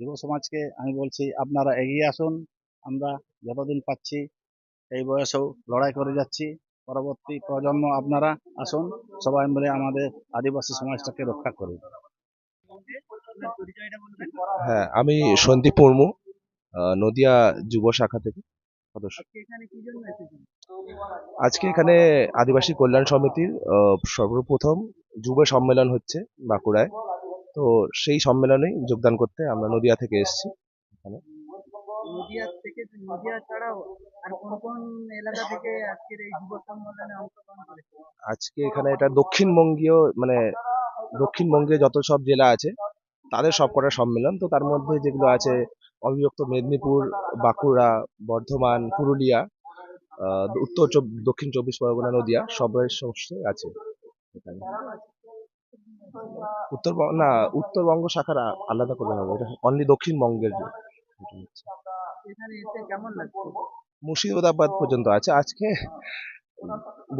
যুব সমাজকে আমি বলছি, আপনারা এগিয়ে আসুন। আমরা যতদিন পাচ্ছি এই বয়সেও লড়াই করে যাচ্ছি। পরবর্তী প্রজন্ম আপনারা আসুন, সবাই মিলে আমাদের আদিবাসী সমাজটাকে রক্ষা করুন। হ্যাঁ আমি সন্দীপ মুর্মু নদিয়া যুব শাখা থেকে সদস্য। আজকে এখানে আদিবাসী কল্যাণ সমিতির সর্বপ্রথম যুব সম্মেলন হচ্ছে বাঁকুড়ায়। তো সেই সম্মেলনে যোগদান করতে আমরা নদিয়া থেকে এসেছি। নদিয়া থেকে নদিয়া ছাড়াও আর কোন কোন এলাকা থেকে আজকের এই যুব সম্মেলনে অংশগ্রহণ করেছে আজকে এখানে এটা দক্ষিণবঙ্গীয় মানে দক্ষিণবঙ্গে যত সব জেলা আছে তাদের সবকটা সম্মেলন। তো তার মধ্যে যেগুলো আছে অবিভক্ত মেদিনীপুর বাঁকুড়া বর্ধমান পুরুলিয়া উত্তর দক্ষিণ চব্বিশ পরগনা নদিয়া সবের সমস্ত আছে। এখানে। উত্তরবঙ্গ না উত্তরবঙ্গ শাখার আলাদা করে হবে এটা অনলি দক্ষিণবঙ্গের মুর্শিদাবাদ পর্যন্ত আছে। আজকে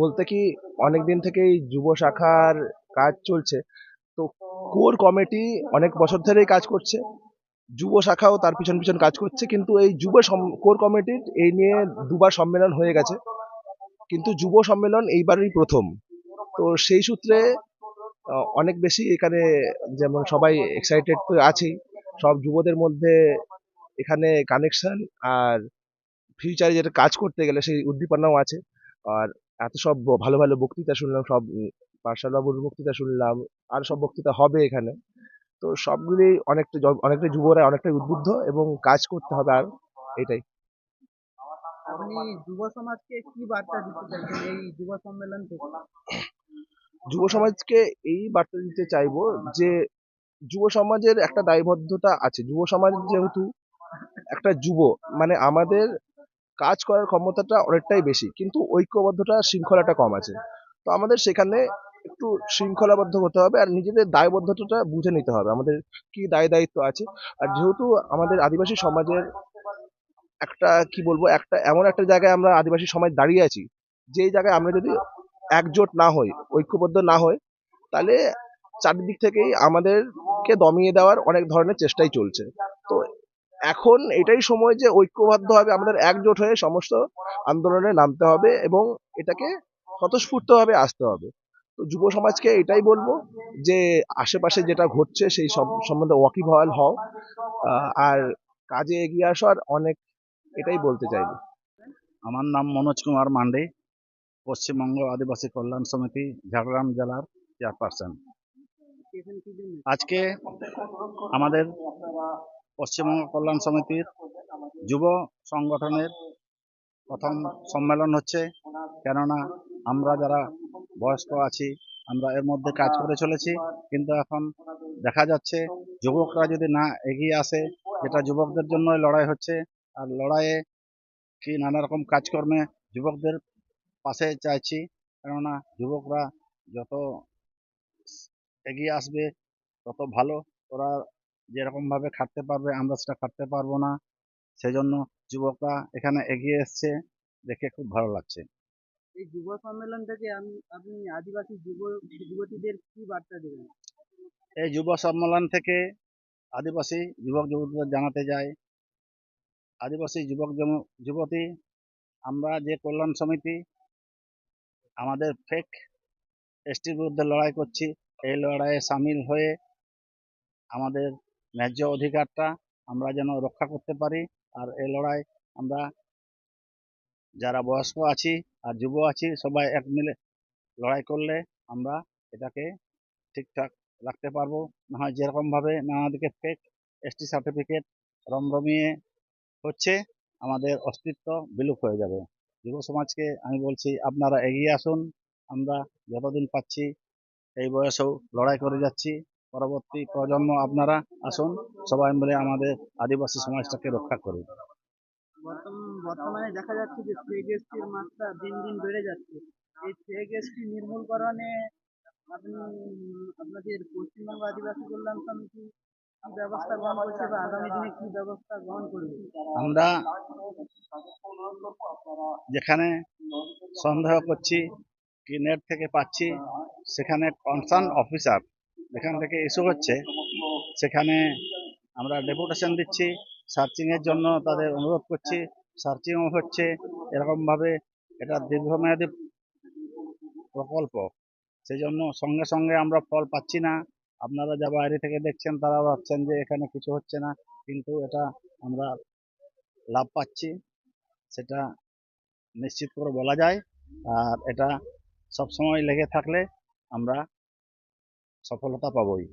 বলতে কি অনেক দিন থেকেই যুব শাখার কাজ চলছে। তো কোর কমিটি অনেক বছর ধরেই কাজ করছে। যুব শাখাও তার পিছন পিছন কাজ করছে। কিন্তু এই যুব কোর কমিটির এই নিয়ে দুবার সম্মেলন হয়ে গেছে। কিন্তু যুব সম্মেলন এইবারই প্রথম। তো সেই সূত্রে অনেক বেশি এখানে যেমন সবাই এক্সাইটেড তো আছেই। সব যুবদের মধ্যে এখানে কানেকশন আর ফিউচারে যেটা কাজ করতে গেলে সেই উদ্দীপনাও আছে। আর এত সব ভালো ভালো বক্তৃতা শুনলাম, সব পার্সাল বাবুর বক্তৃতা শুনলাম, আর সব বক্তৃতা হবে এখানে। তো সবগুলি অনেকটা অনেকটা যুবরা অনেকটা উদ্বুদ্ধ এবং কাজ করতে হবে আর এটাই। আপনি যুব সমাজকে কি বার্তা দিতে চাইছেন এই যুব সম্মেলন থেকে? যুব সমাজকে এই বার্তা দিতে চাইব যে, যুব সমাজের একটা দায়বদ্ধতা আছে। যুব সমাজ যেহেতু একটা যুব মানে আমাদের কাজ করার ক্ষমতাটা অনেকটাই বেশি, কিন্তু ঐক্যবদ্ধতা, শৃঙ্খলাটা কম আছে। তো আমাদের সেখানে একটু শৃঙ্খলাবদ্ধ হতে হবে আর নিজেদের দায়বদ্ধতাটা বুঝে নিতে হবে, আমাদের কি দায় দায়িত্ব আছে। আর যেহেতু আমাদের আদিবাসী সমাজের একটা, কি বলব, একটা, এমন একটা জায়গায় আমরা আদিবাসী সমাজ দাঁড়িয়ে আছি, যেই জায়গায় আমরা যদি একজোট না হই, ঐক্যবদ্ধ না হই, তাহলে চারিদিক থেকেই আমাদেরকে দমিয়ে দেওয়ার অনেক ধরনের চেষ্টাই চলছে। তো এখন এটাই সময় যে ঐক্যবদ্ধভাবে আমাদের একজোট হয়ে সমস্ত আন্দোলনে নামতে হবে এবং এটাকে স্বতঃস্ফূর্তভাবে আসতে হবে। তো যুব সমাজকে এটাই বলব যে আশেপাশে যেটা ঘটছে সেই সব সম্বন্ধে ওয়াকিবহাল হও আর কাজে এগিয়ে আসার অনেক এটাই বলতে চাইব। আমার নাম মনোজ কুমার মান্ডে। পশ্চিমবঙ্গ আদিবাসী কল্যাণ সমিতি, ঝাড়গ্রাম জেলার চেয়ারপারসন। আজকে আমাদের পশ্চিমবঙ্গ কল্যাণ সমিতির যুব সংগঠনের প্রথম সম্মেলন হচ্ছে। কেননা আমরা যারা বয়স্ক আছি, আমরা এর মধ্যে কাজ করে চলেছি। কিন্তু এখন দেখা যাচ্ছে যুবকরা যদি না এগিয়ে আসে, যেটা যুবকদের জন্যই লড়াই হচ্ছে, আর লড়াইয়ে কি নানা রকম কাজকর্মে যুবকদের পাশে চাইছি। কেননা যুবকরা যত এগিয়ে আসবে তত ভালো ওরা যেরকম ভাবে খাটতে পারবে আমরা সেটা খাটতে পারব না। সেজন্য যুবকরা এখানে এগিয়ে এসছে দেখে খুব ভালো লাগছে। এই যুব সম্মেলন থেকে আমি আপনি আদিবাসী যুব যুবতীদের কি বার্তা দেবেন? এই যুব সম্মেলন থেকে আদিবাসী যুবক যুবতীদের জানাতে যাই। আদিবাসী যুবক যুব- যুবতী আমরা যে কল্যাণ সমিতি আমাদের ফেক এসটির বিরুদ্ধে লড়াই করছি। এই লড়াইয়ে সামিল হয়ে আমাদের ন্যায্য অধিকারটা আমরা যেন রক্ষা করতে পারি। আর এই লড়াই আমরা যারা বয়স্ক আছি আর যুব আছি, সবাই এক মিলে লড়াই করলে আমরা এটাকে ঠিকঠাক রাখতে পারব। না হয় যেরকমভাবে নানা দিকে ফেক এসটি সার্টিফিকেট রমরমিয়ে হচ্ছে, আমাদের অস্তিত্ব বিলুপ হয়ে যাবে। যুব সমাজকে আমি বলছি আপনারা এগিয়ে আসুন। আমরা যতদিন পাচ্ছি এই বয়সেও লড়াই করে যাচ্ছি। পরবর্তী প্রজন্ম আপনারা আসুন সবাই মিলে আমাদের আদিবাসী সমাজটাকে রক্ষা করুন। বর্তমান দেখা যাচ্ছে যে মাত্রা দিন দিন বেড়ে যাচ্ছে। এই নির্মূলকরণে আপনি উম, আপনাদের পশ্চিমবঙ্গ আদিবাসী কল্যাণ সমিতি কি ব্যবস্থা গ্রহণ করছে বা আগামী দিনে কি ব্যবস্থা গ্রহণ করবে? আমরা যেখানে সন্দেহ করছি কি নেট থেকে পাচ্ছি, সেখানে কনসার্ন অফিসার যেখান থেকে ইস্যু হচ্ছে, সেখানে আমরা ডেপুটেশন দিচ্ছি সার্চিংয়ের জন্য তাদের অনুরোধ করছি সার্চিংও হচ্ছে, এরকমভাবে এটা দীর্ঘমেয়াদী প্রকল্প। সেই জন্য সঙ্গে সঙ্গে আমরা ফল পাচ্ছি না। আপনারা যা বাইরে থেকে দেখছেন তারা ভাবছেন যে এখানে কিছু হচ্ছে না, কিন্তু এটা আমরা লাভ পাচ্ছি। সেটা নিশ্চিত করে বলা যায়। আর এটা সবসময় লেগে থাকলে আমরা সফলতা পাবই।